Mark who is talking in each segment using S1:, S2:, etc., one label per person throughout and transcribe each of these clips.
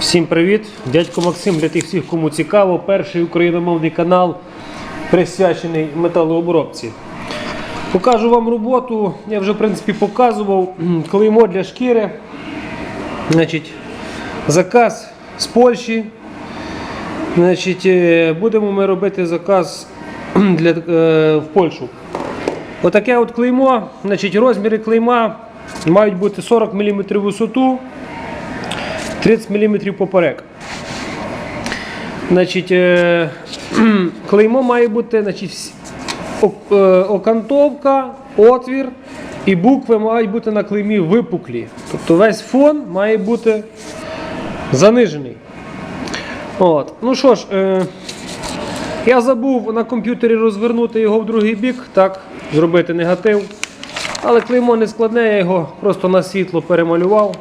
S1: Всім привіт! Дядько Максим для тих всіх, кому цікаво, перший україномовний канал присвячений металообробці. Покажу вам роботу. Я вже в принципі показував клеймо для шкіри. Значить, заказ з Польщі. Значить, е, будемо ми робити заказ для, е, в Польщу. Отаке от клеймо. Значить, розміри клейма мають бути 40 мм висоту. 30 мм поперек. Значить, е, клеймо має бути значить, е, окантовка, отвір і букви мають бути на клеймі випуклі. Тобто весь фон має бути занижений. От. Ну що ж, е, я забув на комп'ютері розвернути його в другий бік, так, зробити негатив. Але клеймо не складне, я його просто на світло перемалював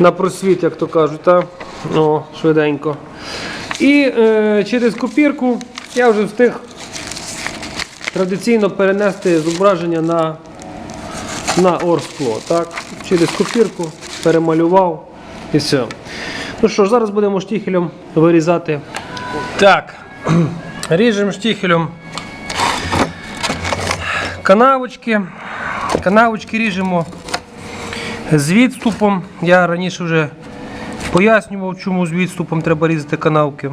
S1: на просвіт, як то кажуть, та? О, швиденько. І е, через копірку я вже встиг традиційно перенести зображення на, на орскло. Так? Через копірку перемалював і все. Ну що зараз будемо штіхелем вирізати. Так, ріжемо штіхелем канавочки. Канавочки ріжемо з відступом. Я раніше вже пояснював, чому з відступом треба різати канавки.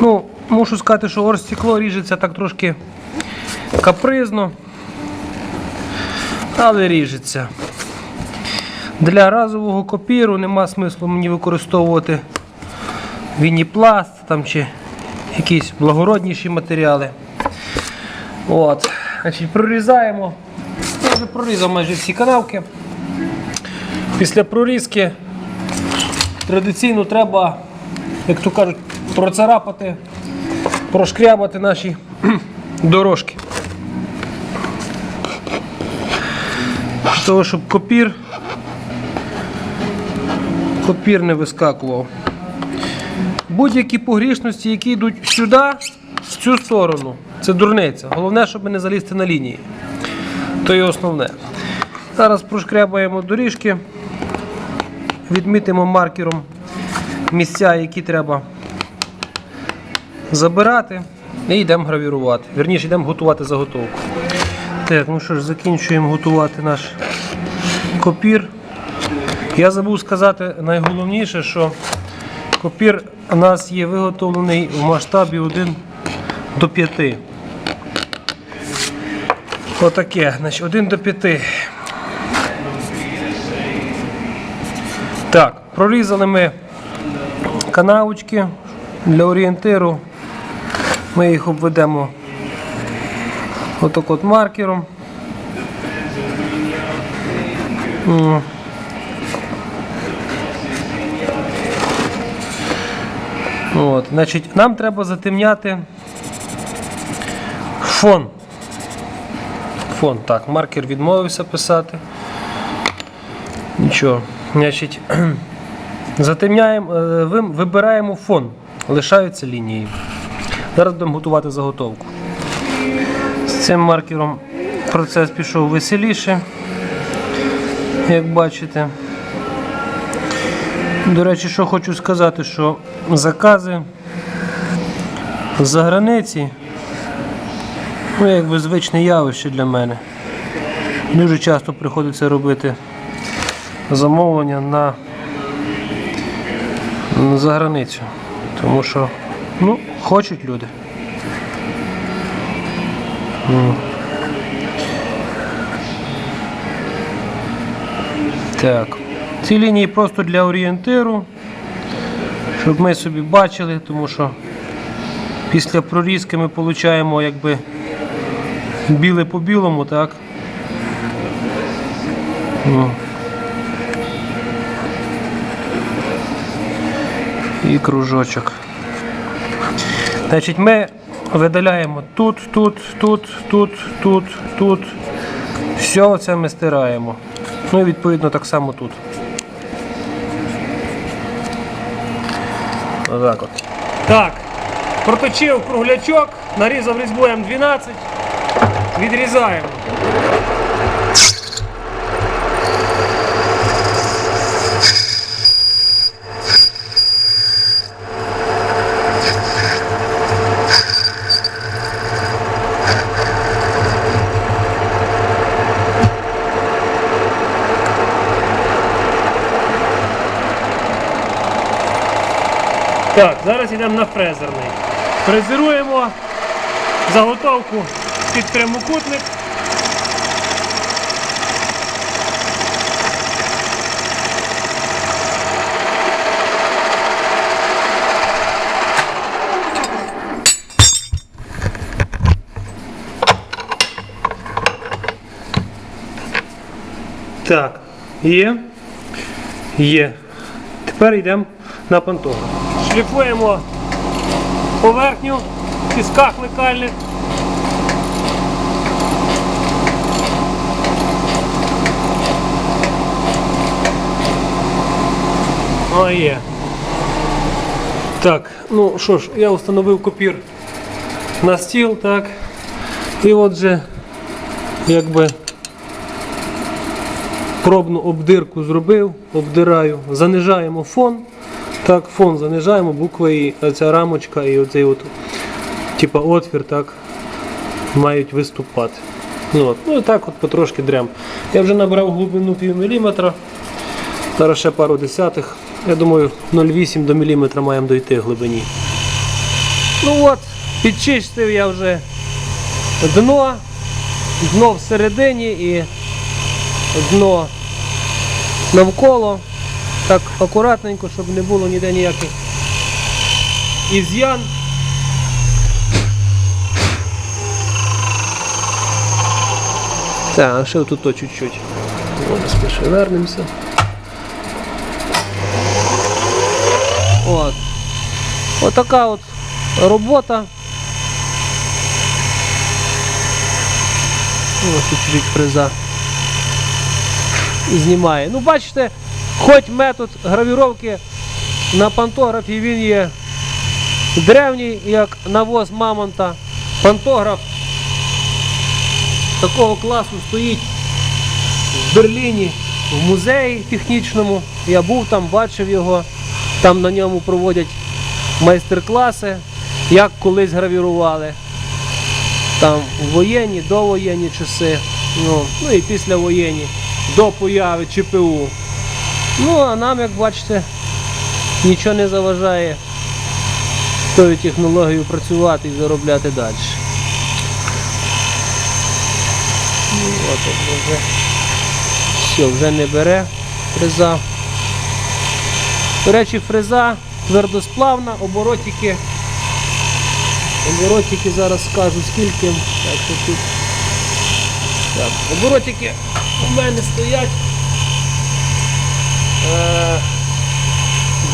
S1: Ну, Мушу сказати, що орстекло ріжеться так трошки капризно, але ріжеться. Для разового копіру нема смислу мені використовувати вініпласт там, чи якісь благородніші матеріали. От. Значить, прорізаємо. Я вже прорізав майже всі канавки. Після прорізки традиційно треба, як то кажуть, процарапати, прошкрябати наші дорожки. Для того, щоб копір, копір не вискакував. Будь-які погрішності, які йдуть сюди, в цю сторону, це дурниця. Головне, щоб не залізти на лінії. То є основне. Зараз прошкрябаємо доріжки, відмітимо маркером місця, які треба забирати, і йдемо гравірувати. Вірніше, йдемо готувати заготовку. Так, ну що ж, закінчуємо готувати наш копір. Я забув сказати найголовніше, що копір у нас є виготовлений в масштабі 1 до 5. Отаке, значить 1 до 5. Так, прорізали ми канавочки для орієнтиру. Ми їх обведемо отак от маркером. От, значить, нам треба затемняти фон. Фон. Так, маркер відмовився писати. Нічого. Значить, затемняємо, е, вибираємо фон. Лишаються лінії. Зараз будемо готувати заготовку. З цим маркером процес пішов веселіше, як бачите. До речі, що хочу сказати, що закази з-за границі ну, якби звичне явище для мене. Дуже часто приходиться робити замовлення на, за границю. Тому що ну, хочуть люди. Так. Ці лінії просто для орієнтиру, щоб ми собі бачили, тому що після прорізки ми отримуємо якби біле по білому, так? Ну. І кружочок. Значить, ми видаляємо тут, тут, тут, тут, тут, тут. Все це ми стираємо. Ну і відповідно так само тут. Отак от. Так, проточив круглячок, нарізав різьбу М12, відрізаємо. Так, зараз йдемо на фрезерний. Фрезеруємо заготовку під прямокутник. Так, є. Є. Тепер йдемо на пантограф. Шліфуємо поверхню в пісках лекальних. Є. Так, ну що ж, я встановив копір на стіл, так. І от же, якби пробну обдирку зробив, обдираю, занижаємо фон. Так, фон занижаємо, букви і оця рамочка і оцей от, типа отвір, так, мають виступати. Ну, от. ну і так от потрошки дрям. Я вже набрав глибину пів міліметра. Зараз ще пару десятих. Я думаю, 0,8 до міліметра маємо дойти глибині. Ну от, підчистив я вже дно, дно всередині і дно навколо. Так акуратненько, щоб не було ніде ніяких із'ян. Так, ще тут то чуть-чуть. Зараз ми вернемося. От. Отака от робота. Ось тут чуть фреза знімає. Ну, бачите, хоч метод гравіровки на пантографі він є древній, як навоз мамонта. Пантограф такого класу стоїть в Берліні, в музеї технічному. Я був там, бачив його. Там на ньому проводять майстер-класи, як колись гравірували. Там воєнні, довоєнні часи, ну, ну і післявоєнні, до появи ЧПУ. Ну, а нам, як бачите, нічого не заважає тою технологією працювати і заробляти далі. Ну, от, вже. Все, вже не бере фреза. До речі, фреза твердосплавна, оборотики. Оборотики зараз скажу скільки. Так, тут. Так, оборотики у мене стоять. Е,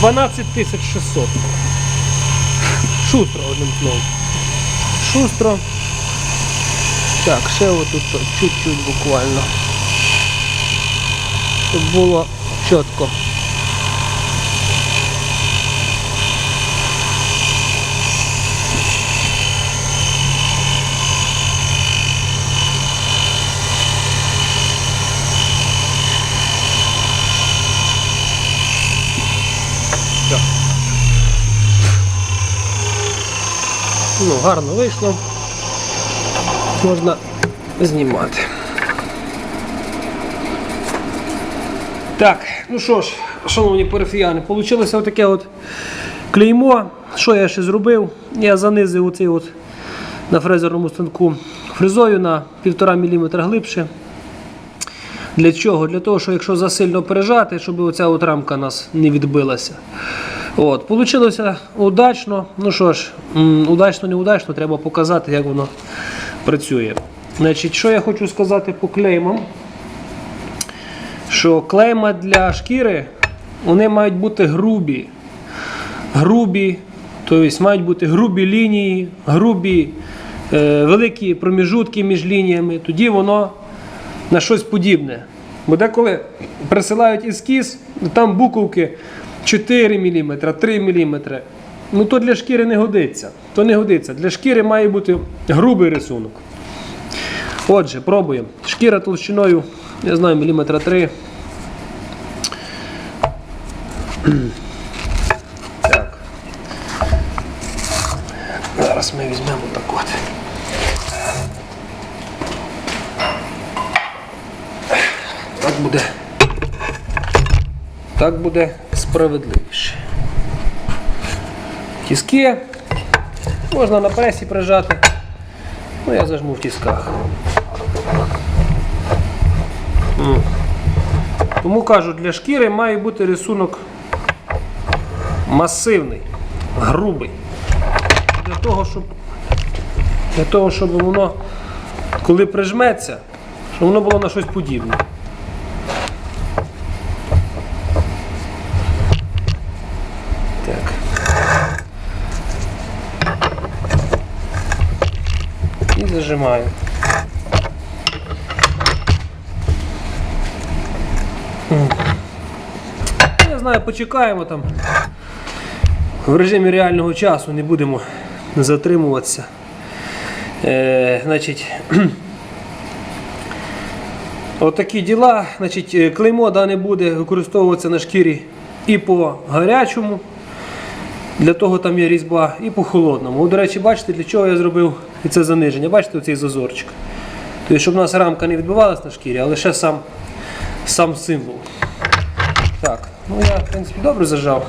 S1: 12600. Шустро одним словом. Шустро. Так, ще отут чуть-чуть буквально. Щоб було чітко. Так. Ну, гарно вийшло. Можна знімати. Так, ну що ж, шановні парафіяни, вийшло отаке от клеймо. Що я ще зробив? Я занизив оцей от на фрезерному станку фрезою на 1,5 мм глибше. Для чого? Для того, що якщо засильно пережати, щоб оця от рамка нас не відбилася. От, Получилося удачно. Ну що ж, удачно, неудачно, треба показати, як воно працює. Значить, Що я хочу сказати по клеймам? Що клейма для шкіри вони мають бути грубі. Грубі, тобто мають бути грубі лінії, грубі, е, великі проміжутки між лініями, тоді воно на щось подібне. Бо деколи присилають ескіз, там буковки 4 мм, 3 мм. Ну то для шкіри не годиться. То не годиться. Для шкіри має бути грубий рисунок. Отже, пробуємо. Шкіра толщиною, я знаю, міліметра 3. Так. Зараз ми візьмемо так от. Так буде. Так буде справедливіше. тіски. Можна на пресі прижати. Ну, я зажму в тісках. Тому кажу, для шкіри має бути рисунок масивний, грубий. Для того, щоб, для того, щоб воно, коли прижметься, щоб воно було на щось подібне. Так. І зажимаю. Я знаю, почекаємо там. В режимі реального часу не будемо затримуватися. Е, значить, Отакі діла. Значить, е, клеймо дане буде використовуватися на шкірі і по гарячому, для того там є різьба, і по холодному. До речі, бачите, для чого я зробив це заниження. Бачите оцей зазорчик. Тобто, щоб у нас рамка не відбивалась на шкірі, а лише сам, сам символ. Так, ну я в принципі добре зажав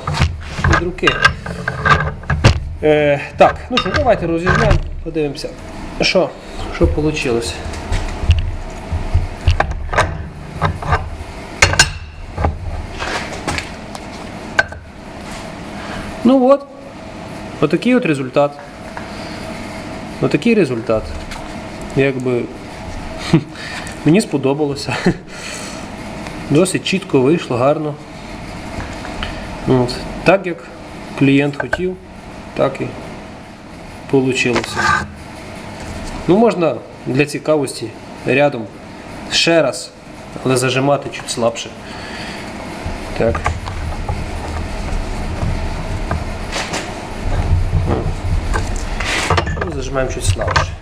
S1: від руки. Е, так, ну що, давайте розіжмемо, подивимося, що, що вийшло. Ну от, отакий от результат. Отакий результат. Якби мені сподобалося. Досить чітко вийшло, гарно. От. Так як клієнт хотів, так і вийшло. Ну, можна для цікавості рядом ще раз, але зажимати чуть слабше. Так. Зажимаємо чуть слабше.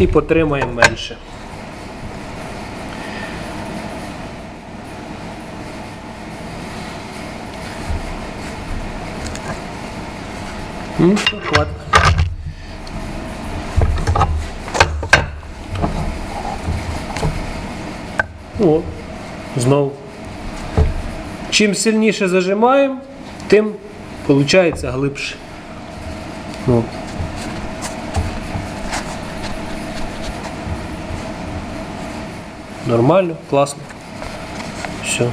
S1: І потримаємо менше. Ну, що, хватить. О, знову. Чим сильніше зажимаємо, тим виходить глибше. От. Нормально, класно. Все.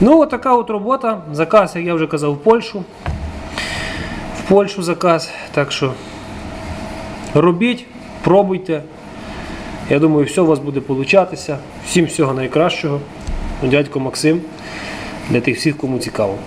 S1: Ну, от така от робота. Заказ, як я вже казав, в Польщу. В Польщу заказ. Так що робіть, пробуйте. Я думаю, все у вас буде получатися. Всім всього найкращого. Дядько Максим. Для тих всіх, кому цікаво.